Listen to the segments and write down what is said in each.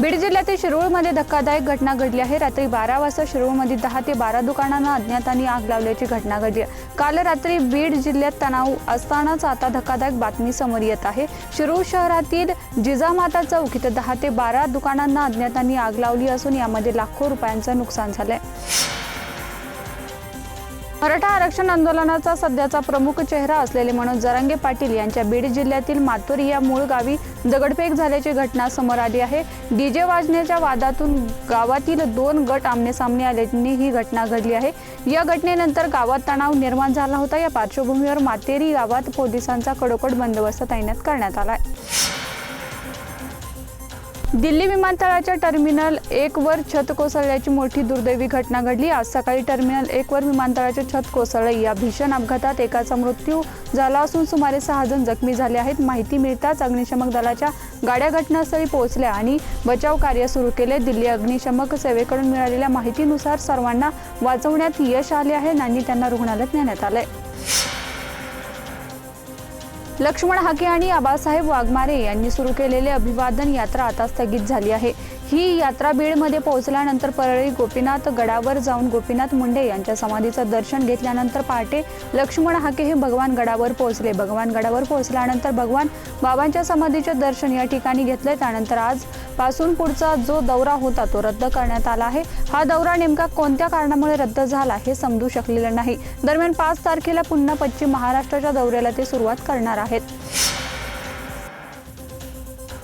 बीड जिल्ह्यातील शिरूळमध्ये धक्कादायक घटना घडली आहे. रात्री बारा वाजता शिरूळमध्ये दहा ते बारा दुकानांना अज्ञातांनी आग लावल्याची घटना घडली आहे. काल रात्री बीड जिल्ह्यात तणाव असतानाच आता धक्कादायक बातमी समोर येत आहे. शिरूळ शहरातील जिजामाता चौक इथं दहा ते बारा दुकानांना अज्ञातांनी आग लावली असून यामध्ये लाखो रुपयांचं नुकसान झालंय. मराठा आरक्षण आंदोलनाचा सध्याचा प्रमुख चेहरा असलेले मनोज जरांगे पाटील यांच्या बीड जिल्ह्यातील मातुरी या मूळ गावी दगडफेक झाल्याची घटना समोर आली आहे. डीजे वाजण्याच्या वादातून गावातील दोन गट आमनेसामने आल्याने ही घटना घडली आहे. या घटनेनंतर गावात तणाव निर्माण झाला होता. या पार्श्वभूमीवर मातेरी गावात पोलिसांचा कडोकड बंदोबस्त तैनात करण्यात आला आहे. दिल्ली विमानतळाच्या टर्मिनल एक वर छत कोसळल्याची मोठी दुर्दैवी घटना घडली. आज सकाळी टर्मिनल एक वर विमानतळाचे छत कोसळले. या भीषण अपघातात एकाचा मृत्यू झाला असून सुमारे सहा जण जखमी झाले आहेत. माहिती मिळताच अग्निशमक दलाच्या गाड्या घटनास्थळी पोहोचल्या आणि बचाव कार्य सुरू केले. दिल्ली अग्निशमक सेवेकडून मिळालेल्या माहितीनुसार सर्वांना वाचवण्यात यश आले आहे. आणि त्यांना रुग्णालयात नेण्यात आलंय. लक्ष्मण हाके आणि आबासाहेब वाघमारे यांनी सुरू केलेले अभिवादन यात्रा आता स्थगित झाली आहे. ही यात्रा बीडमध्ये पोहोचल्यानंतर परळी गोपीनाथ गडावर जाऊन गोपीनाथ मुंडे यांच्या समाधीचं दर्शन घेतल्यानंतर पहाटे लक्ष्मण हाके हे भगवान गडावर पोहोचले. भगवान गडावर पोहोचल्यानंतर भगवान बाबांच्या समाधीचे दर्शन या ठिकाणी घेतले. त्यानंतर आज पासून पुढचा जो दौरा होता तो रद्द करण्यात आला आहे. हा दौरा नेमका कोणत्या कारणामुळे रद्द झाला हे समजू शकलेलं नाही. दरम्यान पाच तारखेला पुन्हा पश्चिम महाराष्ट्राच्या दौऱ्याला ते सुरुवात करणार आहेत.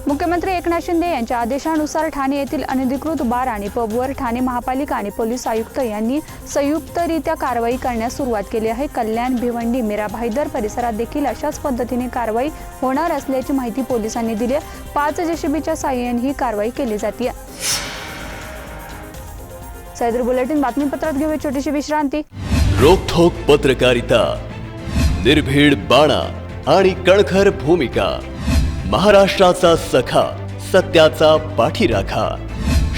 मुख्यमंत्री एकनाथ शिंदे यांच्या आदेशानुसार ठाणे येथील अनधिकृत बार आणि पबवर ठाणे महापालिका आणि पोलीस आयुक्त यांनी संयुक्तरित्या कारवाई करण्यास सुरुवात केली आहे. कल्याण भिवंडी मीरा भाईदर परिसरात देखील अशाच पद्धतीने कारवाई होणार असल्याची माहिती पोलिसांनी दिली आहे. पाच जेसीबीच्या साह्याने ही कारवाई केली जाते. सैद्र बुलेटिन बातमीपत्रात घेऊया छोटीशी विश्रांती. रोखोक पत्रकारिता निर्भीड बाणा आणि कणखर भूमिका. महाराष्ट्राचा सखा सत्याचा पाठीराखा.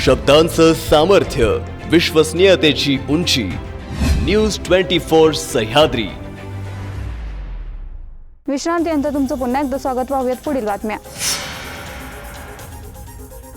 शब्दांचं सामर्थ्य विश्वसनीयतेची उंची. News twenty four Sahyadri. विश्रांतीनंतर तुमचं पुन्हा एकदा स्वागत. व्हावेत पुढील बातम्या.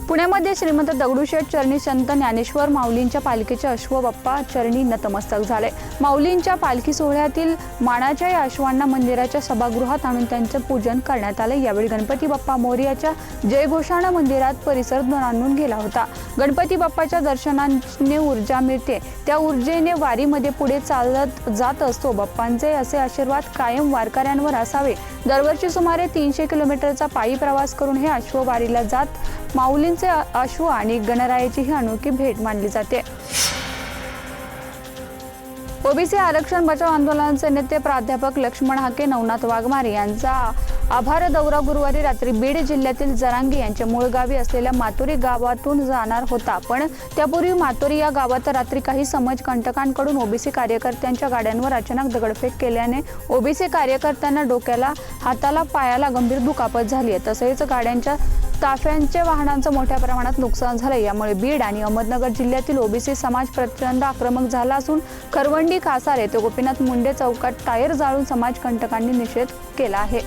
पुण्यामध्ये श्रीमंत दगडूशेठ चरणी संत ज्ञानेश्वर माऊलींच्या पालखीचे अश्व बाप्पा चरणी नतमस्तक झाले. माऊलींच्या पालखी सोहळ्यातील मानाच्या या अश्वांना मंदिराच्या सभागृहात आणून त्यांचं पूजन करण्यात आलं. यावेळी गणपती बाप्पा मोर्याच्या जयघोषानं मंदिरात परिसर नांदून गेला होता. गणपती बाप्पाच्या दर्शनाने ऊर्जा मिळते. त्या ऊर्जेने वारीमध्ये पुढे चालत जात असतो. बाप्पांचे असे आशीर्वाद कायम वारकऱ्यांवर असावे. दरवर्षी सुमारे तीनशे किलोमीटरचा पायी प्रवास करून हे अश्व वारीला जात माऊलींचे अश्व आणि गणरायाची ही अनोखी भेट मानली जाते. ओबीसी आरक्षण बचाव आंदोलनाचे नेते प्राध्यापक लक्ष्मण हाके नवनाथ वाघमारे यांचा आभार दौरा गुरुवारी रात्री बीड जिल्ह्यातील जरांगी यांच्या मूळ गावी असलेल्या मातुरी गावातून जाणार होता. पण त्यापूर्वी मातुरी या गावात रात्री काही समज कंटकांकडून ओबीसी कार्यकर्त्यांच्या गाड्यांवर अचानक दगडफेक केल्याने ओबीसी कार्यकर्त्यांना डोक्याला हाताला पायाला गंभीर दुखापत झाली आहे. तसेच गाड्यांच्या ताफ्यांच्या वाहनांचं मोठ्या प्रमाणात नुकसान झालं यामुळे बीड आणि अहमदनगर जिल्ह्यातील ओबीसी समाज प्रचंड आक्रमक झाला असून खरवंडी कासार येथे गोपीनाथ मुंडे चौकात टायर जाळून समाजकंटकांनी निषेध केला आहे.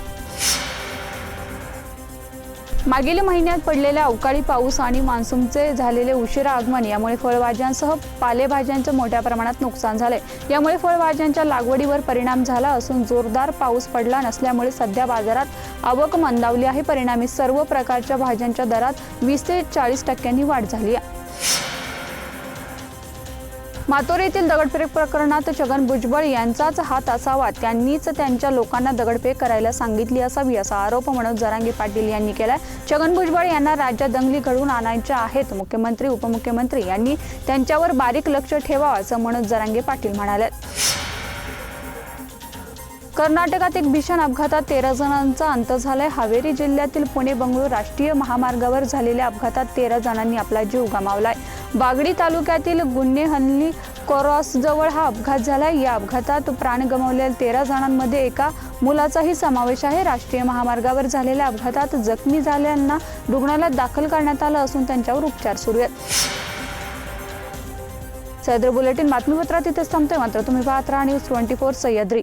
मागील महिन्यात पडलेल्या अवकाळी पाऊस आणि मान्सूनचे झालेले उशिरा आगमन यामुळे फळभाज्यांसह पालेभाज्यांचं मोठ्या प्रमाणात नुकसान झाले. यामुळे फळभाज्यांच्या लागवडीवर परिणाम झाला असून जोरदार पाऊस पडला नसल्यामुळे सध्या बाजारात आवक मंदावली आहे. परिणामी सर्व प्रकारच्या भाज्यांच्या दरात वीस ते चाळीस टक्क्यांनी वाढ झाली आहे. मातोरीतील येथील दगडफेक प्रकरणात छगन भुजबळ यांचाच हात असावा. त्यांनीच त्यांच्या लोकांना दगडफेक करायला सांगितली असावी असा आरोप मनोज जरांगी पाटील यांनी केलाय. छगन भुजबळ यांना राज्यात दंगली घडवून आणायच्या आहेत. मुख्यमंत्री उपमुख्यमंत्री यांनी त्यांच्यावर बारीक लक्ष ठेवावं असं मनोज जरांगे पाटील म्हणाले कर्नाटकात एक भीषण अपघातात तेरा जणांचा अंत झालाय. हावेरी जिल्ह्यातील पुणे बंगळूर राष्ट्रीय महामार्गावर झालेल्या अपघातात तेरा जणांनी आपला जीव गमावलाय. बागडी तालुक्यातील गुन्हेहल्ली क्रॉसजवळ हा अपघात झाला. या अपघातात प्राण गमावलेल्या तेरा जणांमध्ये एका मुलाचाही समावेश आहे. राष्ट्रीय महामार्गावर झालेल्या अपघातात जखमी झालेल्यांना रुग्णालयात दाखल करण्यात आलं असून त्यांच्यावर उपचार सुरू आहेत. सह्याद्री बुलेटिन बातमीपत्रात इथेच थांबते मात्र तुम्ही पाहत राहा न्यूज ट्वेंटी फोर सह्याद्री.